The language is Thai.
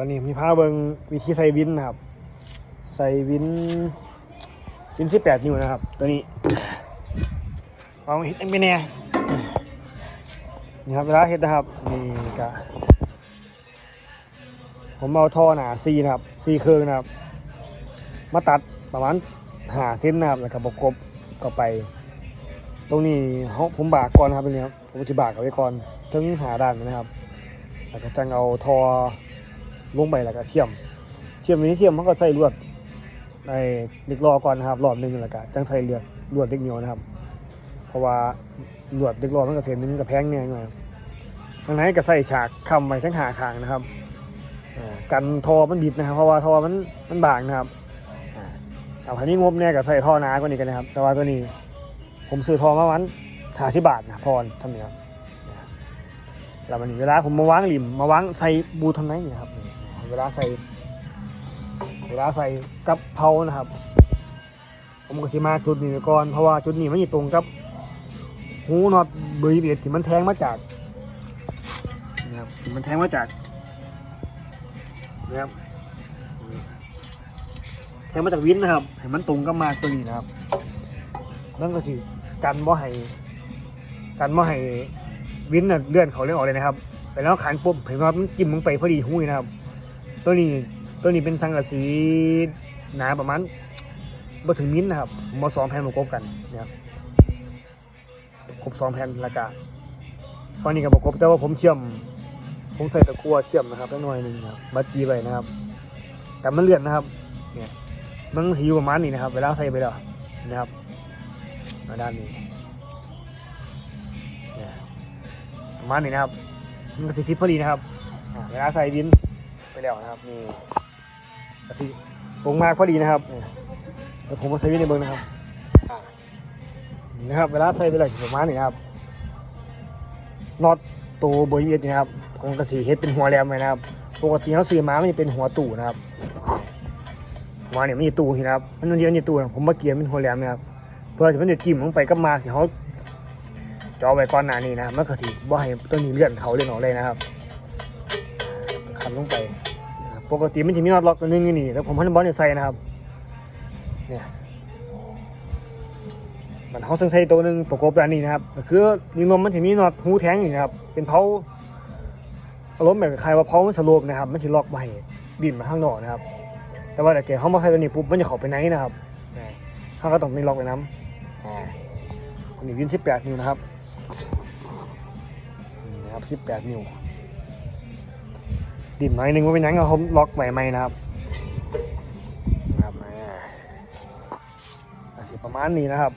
อนนี้มีพาเบิงวิธีใส่วินนะครับ ใส่วินวินที่แปดนิ้วนะครับ ตัวนี้เอาเฮ็ดอันเป็นแน่นี่ครับเวลาเฮ็ดนะครับนี่กะผมเอาท่อหนาซีนะครับซีเครื่องนะครับ มาตัดประมาณหาเส้นนะครับแล้วก็ประกบก็ไป ตรงนี้เขาผมบากก่อนนะครับตรงนี้ครับผมจะบากเอาไว้ก่อนถึงหาด้านนะครับแล้วก็จังเอาทอ ลงไปแล้วก็เชื่อม เชื่อมนี้เชื่อมมันก็ใส่ลวดในเด็กรอก่อนนะครับรอบหนึ่งแล้วก็จังใส่เลือดลวดเด็กเหนียวนะครับ เพราะว่าลวดเด็กรอมันก็เส้นหนึงมันก็แพงเนี่ยหน่อยทางไหนก็ใส่ฉากคำไว้ทั้งหาคางนะครับอ่ากันทอมันบิดนะครับ เพราะว่าทอมันมันบางนะครับอ่าเอาคันนี้งบเนี่ยก็ใส่ท่อหนากว่านี้กันนะครับ แต่ว่าตัวนี้ ผมซื้อทองมาวันหาสิบาทนะพรทำเนี่ยครับแล้วมันเวลาผมมาวางหลิมมาวางใส่บูทำไหนเนี่ยครับ เวลาใส่ เวลาใส่กับเพรานะครับ ผมก็สิมาจุดนี้ไว้ก่อนเพราะว่าจุดนี้มันอยู่ตรงกับ หูน็อตเบอร์ยี่สิบเอ็ดที่มันแทงมาจากนะครับที่มันแทงมาจากนะครับแทงมาจากวินนะครับให้มันตรงกับมาตัวนี้นะครับนั่นก็สิกันบ่ให้กันบ่ให้วินน่ะเลื่อนเขาเลื่อนออกเลยนะครับไปแล้วขันปุ๊บเห็นว่ามันจิ้มลงไปพอดีหุ้ยนะครับ ตัวนี้ตัวนี้เป็นทางกระสีหนาประมาณบ่ถึงมิ้นนะครับมาสองแผ่นประกบกันนะครับครบสองแผ่นละกาตอนนี้กับประกบแต่ว่าผมเชื่อม ผมใส่ตะกั่วเชื่อมนะครับตั้งหน่อยหนึ่งนะครับบัดจีไว้นะครับแต่มันเลื่อนนะครับ เนี่ยมันสีอยู่ประมาณนี้นะครับ เวลาใส่ไปแล้วนะครับมาด้านนี้ประมาณนี้นะครับ มันก็สิฟิตพอดีนะครับเวลาใส่ดิน ไปแล้วนะครับนี่ก็สิตรงมาพอดีนะครับเนี่ยเดี๋ยวผมมาใส่วินในเบิ้งนะครับนี่นะครับ เวลาใส่ไปแล้วสิประมาณนี้นะครับน็อตตัวเบอร์ยี่สิบนะครับผมก็สีเฮ็ดเป็นหัวแหลมไว้นะครับปกติเขาซื้อมามันเป็นหัวตู่นะครับหัวเนี่ยมันจะตู่สินะครับมันเดียวนี่ตู่ผมมาเกียร์เป็นหัวแหลมนะครับเพื่อที่มันจะจิ้มลงไปกับหมาที่เขาจอไว้ก่อนหน้านี้นะมันก็สิบ่ให้ตัวนี้เลื่อนเขาเลื่อนออกเลยนะครับขันลงไป ปกติมันจะมีน็อตล็อกตัวนึงอยู่นี่แล้วผมพันบอลเนี่ยใส่นะครับเนี่ยมันเขาซึ่งใส่ตัวหนึ่งประกบด้านนี้นะครับก็คือมีนมมันถึงมีน็อตหูแทงอยู่นะครับเป็นเพาอารมณ์แบบคล้ายว่าเพามันสโลปนะครับ มันจะล็อกไว้บินมาข้างนอกนะครับ แต่ว่าแต่แกเขามาใส่ตัวนี้ปุ๊บมันจะเข้าไปไหนนะครับอ่าเขาก็ต้องมีล็อกไว้น้ำอ่าคนนี้วินสิบแปดนิ้วนะครับนี่นะครับสิบแปดนิ้ว ดิมหน่อยหนึ่งว่าเป็นยังเอาเขาล็อกใหม่ไหมนะครับนะครับอ่าประมาณนี้นะครับ